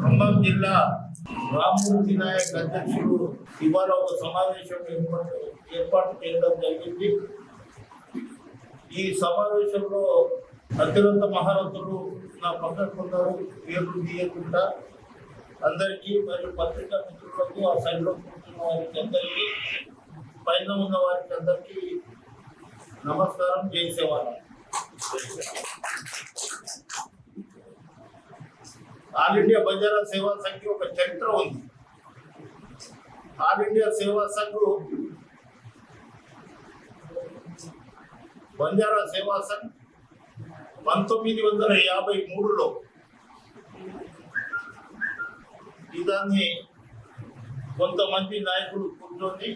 ఖమ్మం జిల్లా రామూర్తి నాయక్ అధ్యక్షుడు ఇవాళ ఒక సమావేశం ఏర్పాటు ఏర్పాటు చేయడం జరిగింది. ఈ సమావేశంలో అత్యున్నత మహారథులు నా పక్కకున్నారు పేర్లు తీయకుండా అందరికీ మరియు పత్రికా మిత్రులకు ఆ సైడ్లో కూర్చున్న వారికి అందరికీ పైన ఉన్న వారికి అందరికీ నమస్కారం. చేసేవాళ్ళం ఆల్ ఇండియా బజారా సేవా సంఘ్ ఒక చరిత్ర ఉంది. ఆల్ ఇండియా సేవా సంఘం బంజారా సేవా సంఘ్ పంతొమ్మిది వందల యాభై మూడులో ఇదాన్ని కొంతమంది నాయకులు కూర్చొని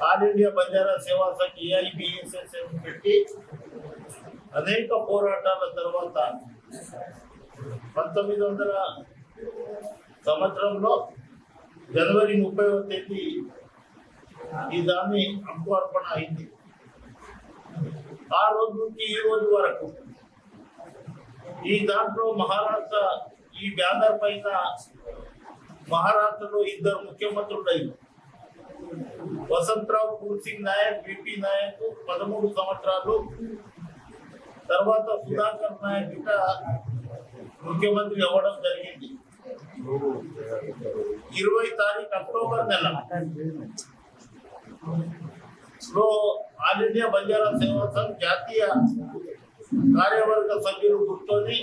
ఆల్ ఇండియా బంజారా సేవా సంఘ్ ఏఐబిఎస్ఎస్ పెట్టి అనేక పోరాటాల తర్వాత పంతొమ్మిది వందల సంవత్సరంలో జనవరి ముప్పైవ తేదీ ఈ దాన్ని అంకుర్పణ అయింది. ఆ రోజు నుంచి ఈ రోజు వరకు ఈ దాంట్లో మహారాష్ట్ర ఈ బ్యానర్ పైన మహారాష్ట్రలో ఇద్దరు ముఖ్యమంత్రులు అయ్యారు వసంతరావు పూర్సింగ్ నాయక్ బిపి నాయక్ పదమూడు సంవత్సరాలు తర్వాత సుధాకర్ నాయక్ ఇట ముఖ్యమంత్రి అవ్వడం జరిగింది. ఇరవై తారీఖు అక్టోబర్ నెల. లో ఆల్ ఇండియా బంజారా సేవా సంఘ్ జాతీయ కార్యవర్గ సభ్యులు కూర్చొని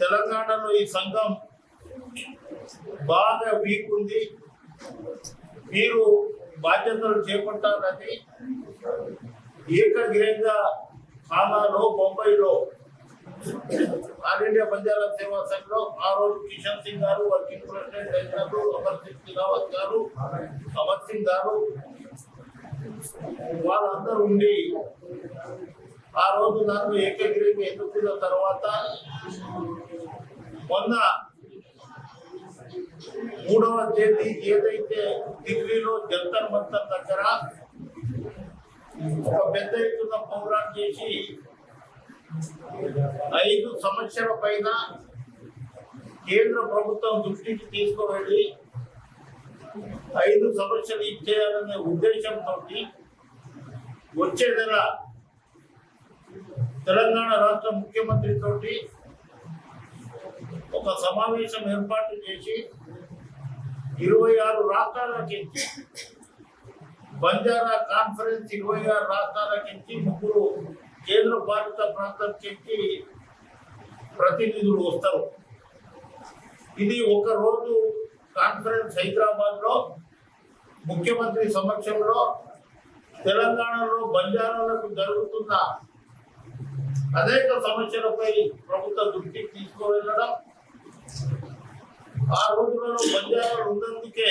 తెలంగాణలో ఈ సంఘం బాగా వీక్ ఉంది మీరు బాధ్యతలు చేపట్టాలని ఏకగ్రీయంగా ఖానాలో బొంబాయిలో ఆల్ ఇండియా బంజారా సేవా సంఘ్లో ఆ రోజు కిషన్ సింగ్ గారు వర్కింగ్ ప్రెసిడెంట్ అయినారు అమర్ సింగ్ గారు అమర్ సింగ్ గారు వాళ్ళందరూ ఉండి ఆ రోజు నన్ను ఏకగ్రీవంగా ఎన్నుకున్న తర్వాత మొన్న మూడవ తేదీ ఏదైతే ఢిల్లీలో జంతర్ మంతర్ దగ్గర ఒక పెద్ద ఎత్తున ప్రోగ్రాం చేసి ఐదు సమస్యల పైన కేంద్ర ప్రభుత్వం దృష్టికి తీసుకువెళ్ళి ఐదు సమస్యలు ఇచ్చేయాలనే ఉద్దేశంతో వచ్చే నెల తెలంగాణ రాష్ట్ర ముఖ్యమంత్రితో ఒక సమావేశం ఏర్పాటు చేసి ఇరవై ఆరు రాష్ట్రాలకి బంజారా కాన్ఫరెన్స్ ఇరవై ఆరు రాష్ట్రాలకి ముగ్గురు కేంద్ర పాలిత చెప్పి ప్రతినిధులు వస్తారు. ఇది ఒక రోజు కాన్ఫరెన్స్ హైదరాబాద్లో ముఖ్యమంత్రి సమక్షంలో తెలంగాణలో బంజారాలకు జరుగుతున్న అనేక సమస్యలపై ప్రభుత్వ దృష్టికి తీసుకువెళ్ళడం ఆ రోజులలో బంజారాలు ఉన్నందుకే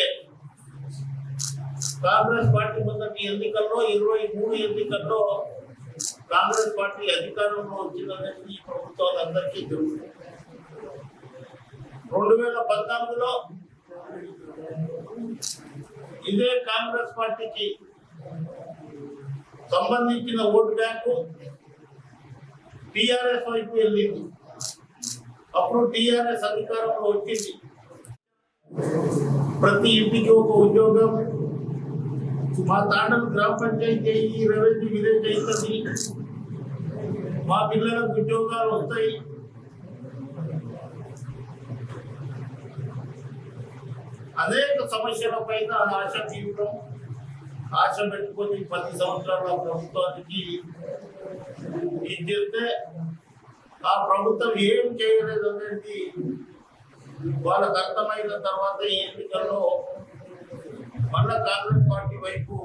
కాంగ్రెస్ పార్టీ మొదటి ఎన్నికల్లో ఇరవై మూడు ఎన్నికల్లో కాంగ్రెస్ పార్టీ అధికారంలో వచ్చిందనేది ఈ ప్రభుత్వాలు అందరికీ తెలుసు. రెండు వేల పద్నాలుగులో ఇదే కాంగ్రెస్ పార్టీకి సంబంధించిన ఓటు బ్యాంకు టిఆర్ఎస్ వైపు వెళ్ళింది. అప్పుడు టిఆర్ఎస్ అధికారంలో వచ్చింది. ప్రతి ఇంటికి ఒక ఉద్యోగం మా తాండలు గ్రామ పంచాయతీ ఈ రెవెన్యూ విలేజ్ అవుతుంది. మా పిల్లలకు ఉద్యోగాలు వస్తాయి. అనేక సమస్యల పైన ఆశ తీవ్రం. ఆశ పెట్టుకొని పది సంవత్సరాల ప్రభుత్వానికి ఇది చేస్తే ఆ ప్రభుత్వం ఏం చేయలేదు అనేది వాళ్ళకు అర్థమైన తర్వాత ఈ ఎన్నికల్లో మళ్ళా కాంగ్రెస్ పార్టీ వైపు.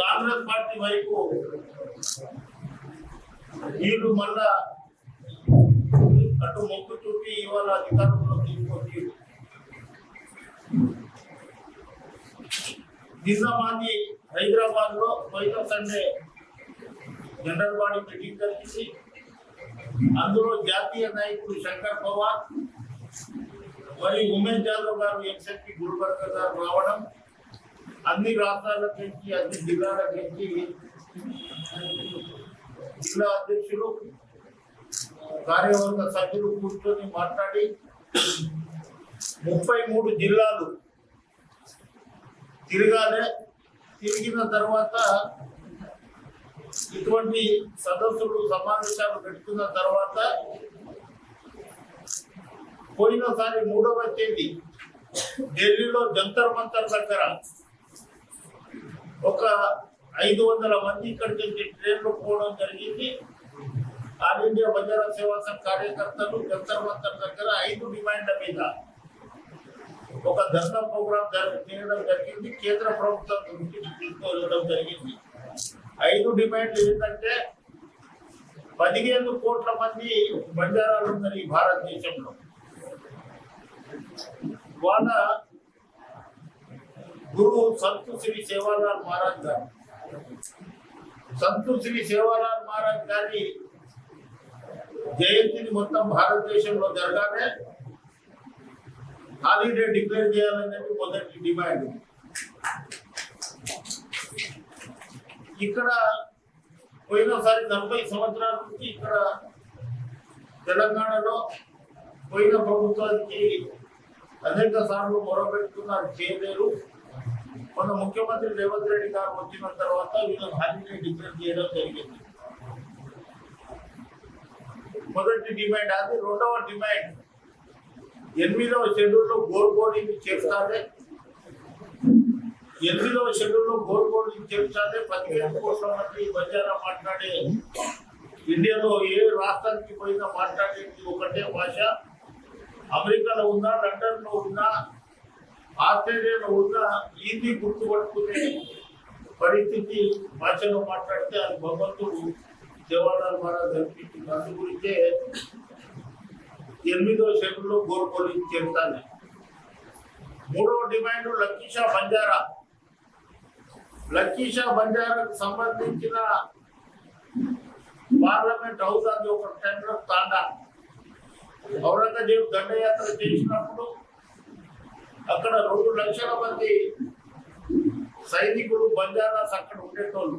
కాంగ్రెస్ పార్టీ వైపు. వీళ్ళు మళ్ళా అటు మొక్కు చూపి ఇవాళ అధికారంలో తీసుకొచ్చి నిన్న హైదరాబాద్లో పోయిన సండే జనరల్ బాడీ మీటింగ్ జరిగింది. అందులో జాతీయ నాయకుడు శంకర్ పవార్ మళ్ళీ ఉమెన్ జాదవ్ గారు ఎంసెట్కి గుల్బర్గ గారు రావడం అన్ని రాష్ట్రాల నుంచి అన్ని జిల్లాల నుంచి జిల్లా అధ్యక్షులు కార్యవర్గ సభ్యులు కూర్చొని మాట్లాడి ముప్పై మూడు జిల్లాలు తిరగాలి. తిరిగిన తర్వాత ఇటువంటి సదస్సులు సమావేశాలు పెట్టుకున్న తర్వాత పోయినసారి మూడవ తేదీ ఢిల్లీలో జంతర్ మంతర్ దగ్గర ఒక ఐదు వందల మంది ఇక్కడికి వచ్చి ట్రైన్లో పోవడం జరిగింది. ఆల్ ఇండియా బంజారా సేవా సంఘ్ కార్యకర్తలు జంతర్ మంతర్ దగ్గర ఐదు డిమాండ్ల మీద ఒక ధర్నా ప్రోగ్రాం చేయడం జరిగింది. కేంద్ర ప్రభుత్వం దృష్టికి తీసుకెళ్ళడం జరిగింది. ఐదు డిమాండ్లు ఏంటంటే పదిహేను కోట్ల మంది బంజారాలు ఉన్నారు ఈ భారతదేశంలో. వాళ్ళ గురు సంతు శ్రీ సేవాలాల్ మహారాజ్ గారు. సంతు శ్రీ సేవాలాల్ మహారాజ్ గారి జయంతిని మొత్తం భారతదేశంలో జరగాలే. హాలిడే డిక్లేర్ చేయాలనేది మొదటి డిమాండ్. ఇక్కడ పోయినసారి నలభై సంవత్సరాల నుంచి ఇక్కడ తెలంగాణలో పోయిన ప్రభుత్వానికి అనేక సార్లు మొరపెట్టుకున్నారు. చేయలేరు మన ముఖ్యమంత్రి రేవంత్ రెడ్డి గారు వచ్చిన తర్వాత వీళ్ళని హాలిడే డిక్లేర్ చేయడం జరిగింది. మొదటి డిమాండ్ అది రెండవ డిమాండ్ ఎనిమిదవ షెడ్యూల్లో గోల్గోడింగ్ చేస్తారే? ఎనిమిదవ షెడ్యూల్లో గోల్గోడింగ్ చేస్తారే? పదిహేను కోట్ల మంది బంజారా మాట్లాడే ఇండియాలో ఏ రాష్ట్రానికి పోయినా మాట్లాడేది ఒకటే భాష. అమెరికాలో ఉన్నా లండన్లో ఉన్నా ఆస్ట్రేలియాలో ఉన్నా ఈజీ గుర్తుపట్టుకునే పరిస్థితి భాషలో మాట్లాడితే అది భగవంతుడు జవహర్లాల్ మహారాజ్ కల్పించింది అందు గురించే ఎనిమిదో షెడ్యూల్లో గోల్పోలి చేస్తాను మూడో డిమాండ్ లక్కీషా బంజారా. లక్కీషా బంజారాకు సంబంధించిన పార్లమెంట్ హౌస్ అది ఒక టెండర్ తాండా. ఔరంగజేబు దండయాత్ర చేసినప్పుడు అక్కడ రెండు లక్షల మంది సైనికులు బంజారాస్ అక్కడ ఉండేటోళ్ళు.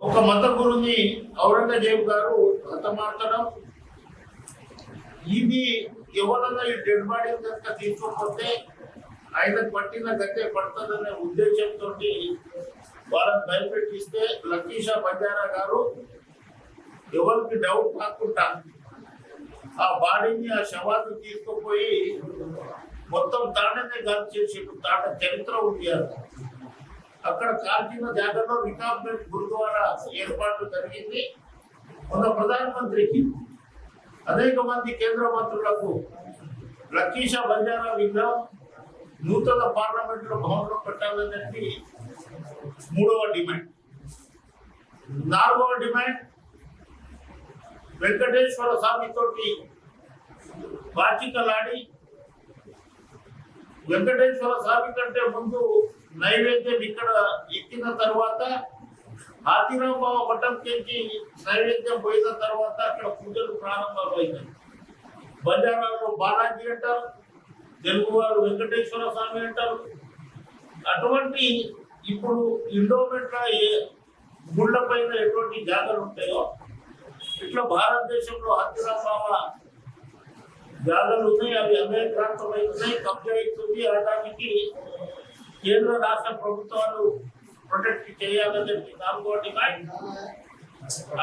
ఒక మత గురుని ఔరంగజేబు గారు హతమార్చడం ఇది ఎవరన్నా ఈ డెడ్ బాడీ కనుక తీసుకోకపోతే ఆయన పట్టిన గట్టే పడుతుందనే ఉద్దేశంతో వాళ్ళని భయపెట్టిస్తే లక్కీషా బంజారా గారు ఎవరికి డౌట్ కాకుండా ఆ బాడీని ఆ శవాన్ని తీసుకుపోయి మొత్తం తాండనే గాలి చేసి తాట చరిత్ర ఉంది అక్కడ కాల్చిన జాగాలో రికాబ్మెంట్ గురుద్వారా ఏర్పాటు జరిగింది. మన ప్రధానమంత్రికి అనేక మంది కేంద్ర మంత్రులకు లక్కీషా బంజారా విగ్రహం నూతన పార్లమెంట్లో భవనం భవనంలో పెట్టాలనేది మూడవ డిమాండ్. నాలుగవ డిమాండ్ వెంకటేశ్వర స్వామితోటి బాచికలాడి వెంకటేశ్వర స్వామి కంటే ముందు నైవేద్యం ఇక్కడ ఎక్కిన తర్వాత ఆతిరాబాబు మఠం కేజీ నైవేద్యం పోయిన తర్వాత అక్కడ పూజలు ప్రారంభమైనాయి బంజారాలో బాలాజీ అంటారు తెలుగువారు వెంకటేశ్వర స్వామి అంటారు. అటువంటి ఇప్పుడు ఇండోమెంట్ ఏ గుళ్ళ పైన ఎటువంటి జాతరలు ఉంటాయో ఇట్లా భారతదేశంలో హత్యరాబాబా జాతరలు ఉన్నాయి. అవి అనేక ప్రాంతమైతున్నాయి కబ్జా అవుతుంది అనడానికి కేంద్ర రాష్ట్ర ప్రభుత్వాలు ప్రొటెక్ట్ చేయాలని చెప్పి నాలుగో డిమాండ్.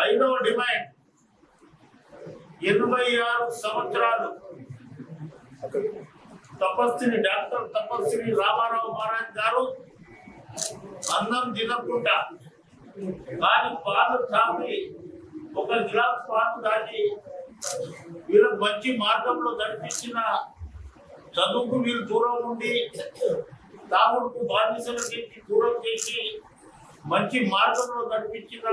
ఐదవ డిమాండ్ ఎనభై ఆరు సంవత్సరాలు తపస్విని డాక్టర్ తపస్విని రామారావు మహారాజ్ గారు అన్నం తినకుండా కానీ పాలు తాగి ఒక గ్లాస్ పాలు తాగి వీళ్ళకు మంచి మార్గంలో నడిపించిన చదువుకు వీళ్ళు దూరం ఉండి తాగుడుకు బాధ్యతల నుంచి దూరం చేసి మంచి మార్గంలో నడిపించిన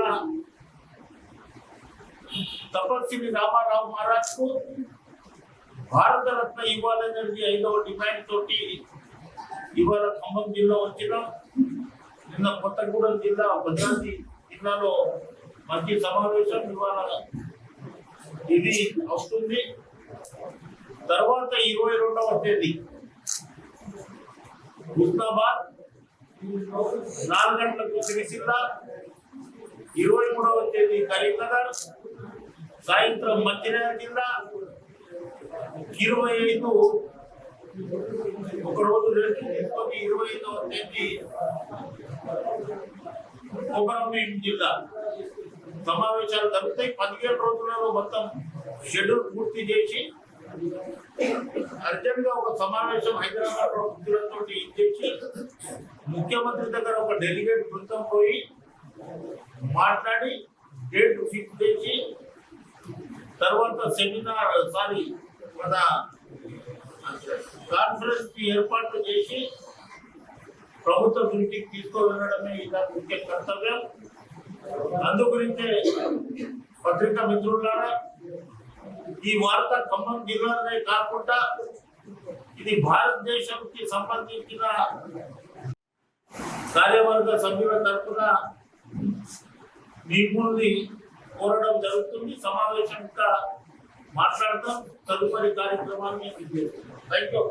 తపస్విని రామారావు మహారాజ్కు భారతరత్న ఇవ్వాలనేది ఐదవ డిమాండ్ తోటి ఇవాళ ఖమ్మం జిల్లా వచ్చినాం. నిన్న కొత్తగూడెం జిల్లా భద్రాద్రి జిల్లాలో మంచి సమావేశం ఇవాళ ఇది వస్తుంది. తర్వాత ఇరవై రెండవ తేదీ హుస్నాబాద్ నాలుగు గంటలకు సిరిసిల్ల ఇరవై మూడవ తేదీ కరీంనగర్ సాయంత్రం మంచిర్యాల జిల్లా ఇరవై ఐదు ఒక రోజు రెండు ఇరవై ఐదవ తేదీ కొమరంభీం జిల్లా సమావేశాలు జరుగుతాయి. పదిహేడు రోజులలో మొత్తం షెడ్యూల్ పూర్తి చేసి అర్జెంట్గా ఒక సమావేశం హైదరాబాద్లో ముఖ్యులతో ఇచ్చేసి ముఖ్యమంత్రి దగ్గర ఒక డెలిగేట్ బృందం పోయి మాట్లాడి డేట్ ఫిక్స్ చేసి తర్వాత సెమినార్ సారీ మన కాన్ఫరెన్స్కి ఏర్పాట్లు చేసి ప్రభుత్వ దృష్టికి తీసుకువెళ్ళడమే ఇలా ముఖ్య కర్తవ్యం. అందుగురించే పత్రికా మిత్రులారా ఈ వార్త ఖమ్మం జిల్లాలోనే కాకుండా ఇది భారతదేశంకి సంబంధించిన కార్యవర్గ సభ్యుల తరఫున నిపుణుల్ని కోరడం జరుగుతుంది. సమావేశం ఇంకా మాట్లాడతాం తదుపరి కార్యక్రమాన్ని థ్యాంక్ యూ